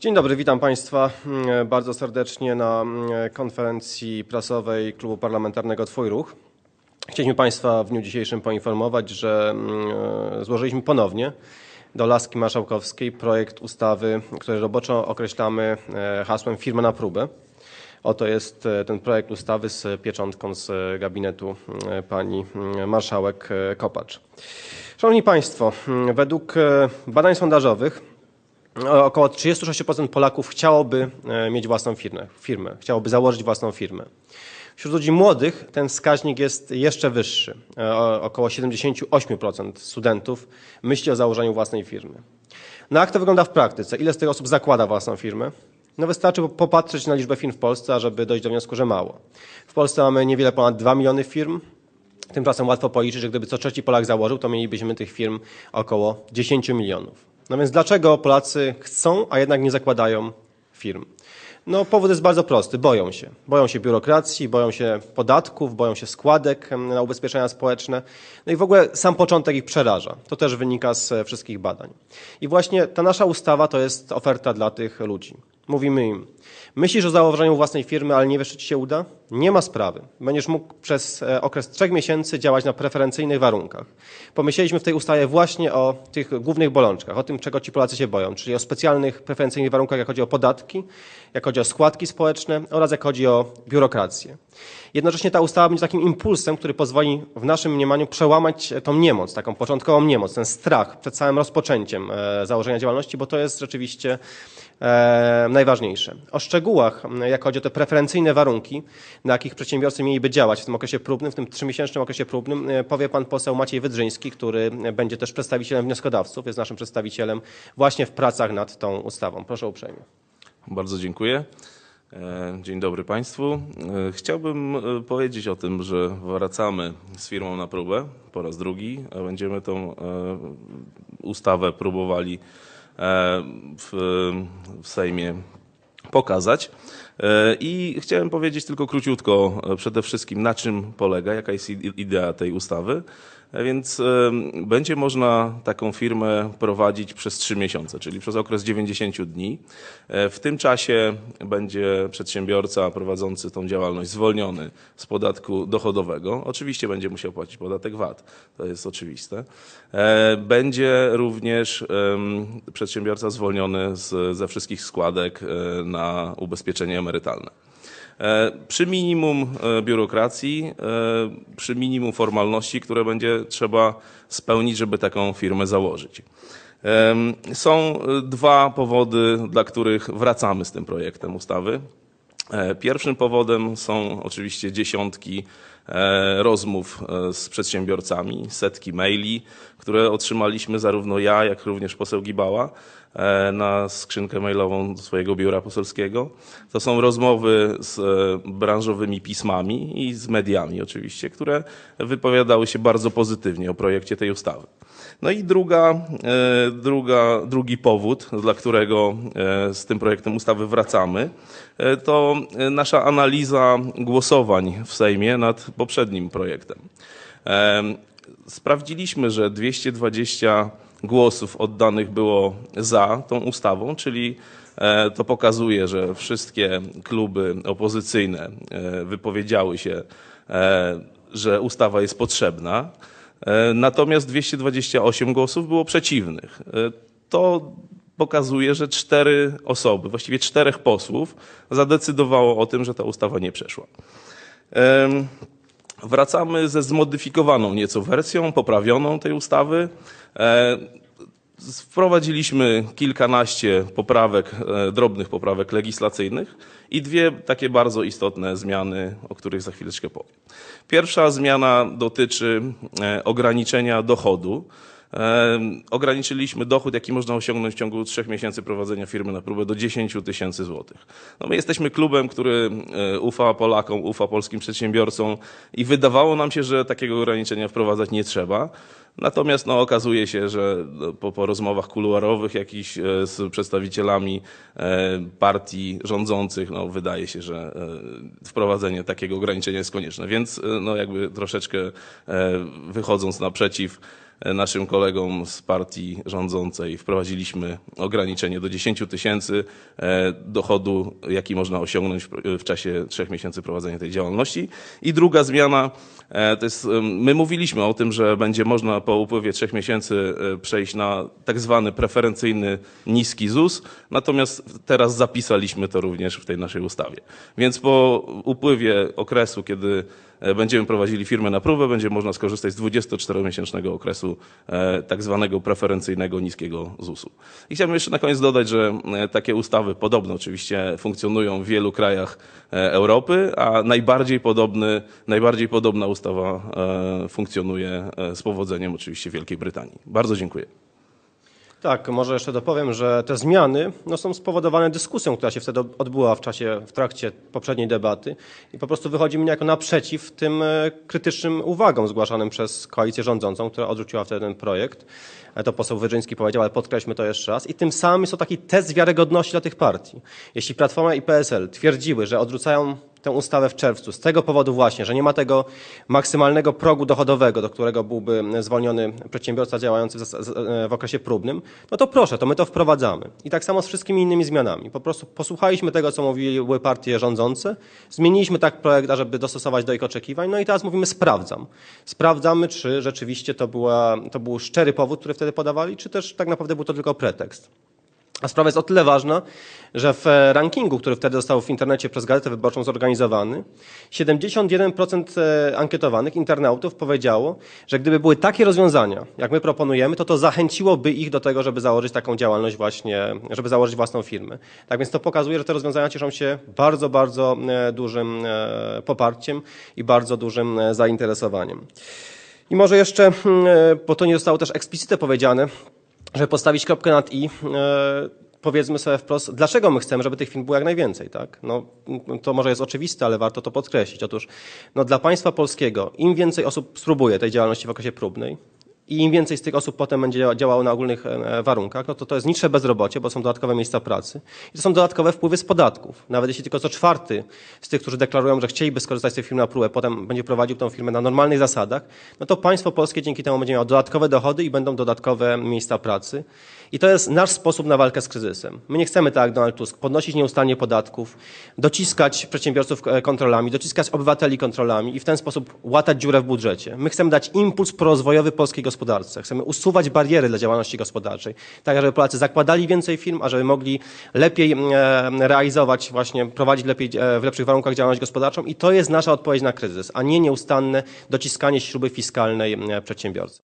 Dzień dobry, witam Państwa mm, bardzo serdecznie na mm, konferencji prasowej Klubu Parlamentarnego Twój Ruch. Chcieliśmy Państwa w dniu dzisiejszym poinformować, że mm, złożyliśmy ponownie do Laski Marszałkowskiej projekt ustawy, który roboczo określamy e, hasłem firma na próbę. Oto jest e, ten projekt ustawy z pieczątką z gabinetu e, pani marszałek Kopacz. Szanowni Państwo, według badań sondażowych około 36% Polaków chciałoby e, mieć własną firmę, firmę, chciałoby założyć własną firmę. Wśród ludzi młodych ten wskaźnik jest jeszcze wyższy. E, Około 78% studentów myśli o założeniu własnej firmy. No jak to wygląda w praktyce? Ile z tych osób zakłada własną firmę? No wystarczy po- popatrzeć na liczbę firm w Polsce, ażeby dojść do wniosku, że mało. W Polsce mamy niewiele ponad 2 miliony firm. Tymczasem łatwo policzyć, że gdyby co trzeci Polak założył, to mielibyśmy tych firm około 10 milionów. No więc dlaczego Polacy chcą, a jednak nie zakładają firm? No powód jest bardzo prosty. Boją się. Boją się biurokracji, boją się podatków, boją się składek na ubezpieczenia społeczne. No i w ogóle sam początek ich przeraża. To też wynika z e, wszystkich badań. I właśnie ta nasza ustawa to jest oferta dla tych ludzi. Mówimy im, myślisz o założeniu własnej firmy, ale nie wiesz, czy ci się uda? Nie ma sprawy. Będziesz mógł przez e, okres trzech miesięcy działać na preferencyjnych warunkach. Pomyśleliśmy w tej ustawie właśnie o tych głównych bolączkach, o tym, czego ci Polacy się boją, czyli o specjalnych preferencyjnych warunkach, jak chodzi o podatki, jak chodzi o składki społeczne oraz jak chodzi o biurokrację. Jednocześnie ta ustawa będzie takim impulsem, który pozwoli w naszym mniemaniu przełamać tą niemoc, taką początkową niemoc, ten strach przed całym rozpoczęciem e, założenia działalności, bo to jest rzeczywiście e, najważniejsze. O szczegółach, jak chodzi o te preferencyjne warunki, na jakich przedsiębiorcy mieliby działać w tym okresie próbnym, w tym trzymiesięcznym okresie próbnym, e, powie pan poseł Maciej Wydrzyński, który będzie też przedstawicielem wnioskodawców, jest naszym przedstawicielem właśnie w pracach nad tą ustawą. Proszę uprzejmie. Bardzo dziękuję. E, Dzień dobry Państwu. E, Chciałbym powiedzieć o tym, że wracamy z firmą na próbę po raz drugi. a Będziemy tą ustawę próbowali w, w Sejmie pokazać. E, I chciałem powiedzieć tylko króciutko e, przede wszystkim na czym polega, jaka jest idea tej ustawy. E, Więc e, będzie można taką firmę prowadzić przez trzy miesiące, czyli przez okres 90 dni. E, W tym czasie będzie przedsiębiorca prowadzący tą działalność zwolniony z podatku dochodowego. Oczywiście będzie musiał płacić podatek VAT, to jest oczywiste. Będzie również przedsiębiorca zwolniony z, ze wszystkich składek na ubezpieczenie emerytalne. E, Przy minimum e, biurokracji, e, przy minimum formalności, które będzie trzeba spełnić, żeby taką firmę założyć. Są dwa powody, dla których wracamy z tym projektem ustawy. Pierwszym powodem są oczywiście dziesiątki rozmów e, z przedsiębiorcami, setki maili, które otrzymaliśmy zarówno ja, jak również poseł Gibała e, na skrzynkę mailową swojego biura poselskiego. To są rozmowy z e, branżowymi pismami i z mediami oczywiście, które wypowiadały się bardzo pozytywnie o projekcie tej ustawy. No i druga, e, druga, drugi powód, dla którego e, z tym projektem ustawy wracamy, e, to e, nasza analiza głosowań w Sejmie nad poprzednim projektem. Sprawdziliśmy, że 220 głosów oddanych było za tą ustawą, czyli e, to pokazuje, że wszystkie kluby opozycyjne e, wypowiedziały się, e, że ustawa jest potrzebna. Natomiast 228 głosów było przeciwnych. To pokazuje, że cztery osoby, właściwie czterech posłów zadecydowało o tym, że ta ustawa nie przeszła. Wracamy ze zmodyfikowaną nieco wersją, poprawioną tej ustawy. E, Wprowadziliśmy kilkanaście poprawek, e, drobnych poprawek legislacyjnych i dwie takie bardzo istotne zmiany, o których za chwileczkę powiem. Pierwsza zmiana dotyczy e, ograniczenia dochodu. Ograniczyliśmy dochód, jaki można osiągnąć w ciągu trzech miesięcy prowadzenia firmy na próbę do 10 tysięcy złotych. No my jesteśmy klubem, który e, ufa Polakom, ufa polskim przedsiębiorcom i wydawało nam się, że takiego ograniczenia wprowadzać nie trzeba. Natomiast no, okazuje się, że no, po, po rozmowach kuluarowych jakiś e, z przedstawicielami e, partii rządzących, no, wydaje się, że wprowadzenie takiego ograniczenia jest konieczne. Więc no, jakby troszeczkę wychodząc naprzeciw naszym kolegom z partii rządzącej wprowadziliśmy ograniczenie do 10 tysięcy e, dochodu, jaki można osiągnąć w- czasie trzech miesięcy prowadzenia tej działalności. I druga zmiana, e, to jest, my mówiliśmy o tym, że będzie można po upływie trzech miesięcy e, przejść na tak zwany preferencyjny niski ZUS, natomiast teraz zapisaliśmy to również w tej naszej ustawie. Więc po upływie okresu, kiedy e, będziemy prowadzili firmę na próbę, będzie można skorzystać z 24-miesięcznego okresu e, tak zwanego preferencyjnego niskiego ZUS-u. I chciałbym jeszcze na koniec dodać, że e, takie ustawy podobno oczywiście funkcjonują w wielu krajach e, Europy, a najbardziej podobny, najbardziej podobna ustawa e, funkcjonuje e, z powodzeniem oczywiście w Wielkiej Brytanii. Bardzo dziękuję. Tak, może jeszcze dopowiem, że te zmiany no, są spowodowane dyskusją, która się wtedy odbyła w czasie, w trakcie poprzedniej debaty i po prostu wychodzimy niejako naprzeciw tym e, krytycznym uwagom zgłaszanym przez koalicję rządzącą, która odrzuciła wtedy ten projekt. To poseł Wydrzyński powiedział, ale podkreślmy to jeszcze raz. I tym samym jest to taki test wiarygodności dla tych partii. Jeśli Platforma i PSL twierdziły, że odrzucają tę ustawę w czerwcu z tego powodu właśnie, że nie ma tego maksymalnego progu dochodowego, do którego byłby zwolniony przedsiębiorca działający w okresie próbnym, no to proszę, to my to wprowadzamy. I tak samo z wszystkimi innymi zmianami. Po prostu posłuchaliśmy tego, co mówiły partie rządzące, zmieniliśmy tak projekt, ażeby dostosować do ich oczekiwań, no i teraz mówimy sprawdzam. Sprawdzamy, czy rzeczywiście to, była, to był szczery powód, który wtedy podawali, czy też tak naprawdę był to tylko pretekst. A sprawa jest o tyle ważna, że w e, rankingu, który wtedy został w internecie przez Gazetę Wyborczą zorganizowany, 71% e, ankietowanych internautów powiedziało, że gdyby były takie rozwiązania, jak my proponujemy, to to zachęciłoby ich do tego, żeby założyć taką działalność właśnie, żeby założyć własną firmę. Tak więc to pokazuje, że te rozwiązania cieszą się bardzo, bardzo e, dużym poparciem i bardzo dużym zainteresowaniem. I może jeszcze, mm, e, bo to nie zostało też eksplicite powiedziane, żeby postawić kropkę nad i, e, powiedzmy sobie wprost, dlaczego my chcemy, żeby tych firm było jak najwięcej, tak? No, m, to może jest oczywiste, ale warto to podkreślić. Otóż, no, dla państwa polskiego, im więcej osób spróbuje tej działalności w okresie próbnej, i im więcej z tych osób potem będzie działa- działało na ogólnych e, warunkach, no to to jest niższe bezrobocie, bo są dodatkowe miejsca pracy i to są dodatkowe wpływy z podatków. Nawet jeśli tylko co czwarty z tych, którzy deklarują, że chcieliby skorzystać z tej firmy na próbę, potem będzie prowadził tę firmę na normalnych zasadach, no to państwo polskie dzięki temu będzie miało dodatkowe dochody i będą dodatkowe miejsca pracy. I to jest nasz sposób na walkę z kryzysem. My nie chcemy, tak jak Donald Tusk, podnosić nieustannie podatków, dociskać przedsiębiorców e, kontrolami, dociskać obywateli kontrolami i w ten sposób łatać dziurę w budżecie. My chcemy dać impuls prorozwojowy polskiej gospodarce. Chcemy usuwać bariery dla działalności gospodarczej, tak żeby Polacy zakładali więcej firm, a żeby mogli lepiej e, realizować, właśnie prowadzić lepiej, e, w lepszych warunkach działalność gospodarczą i to jest nasza odpowiedź na kryzys, a nie nieustanne dociskanie śruby fiskalnej e, przedsiębiorcom.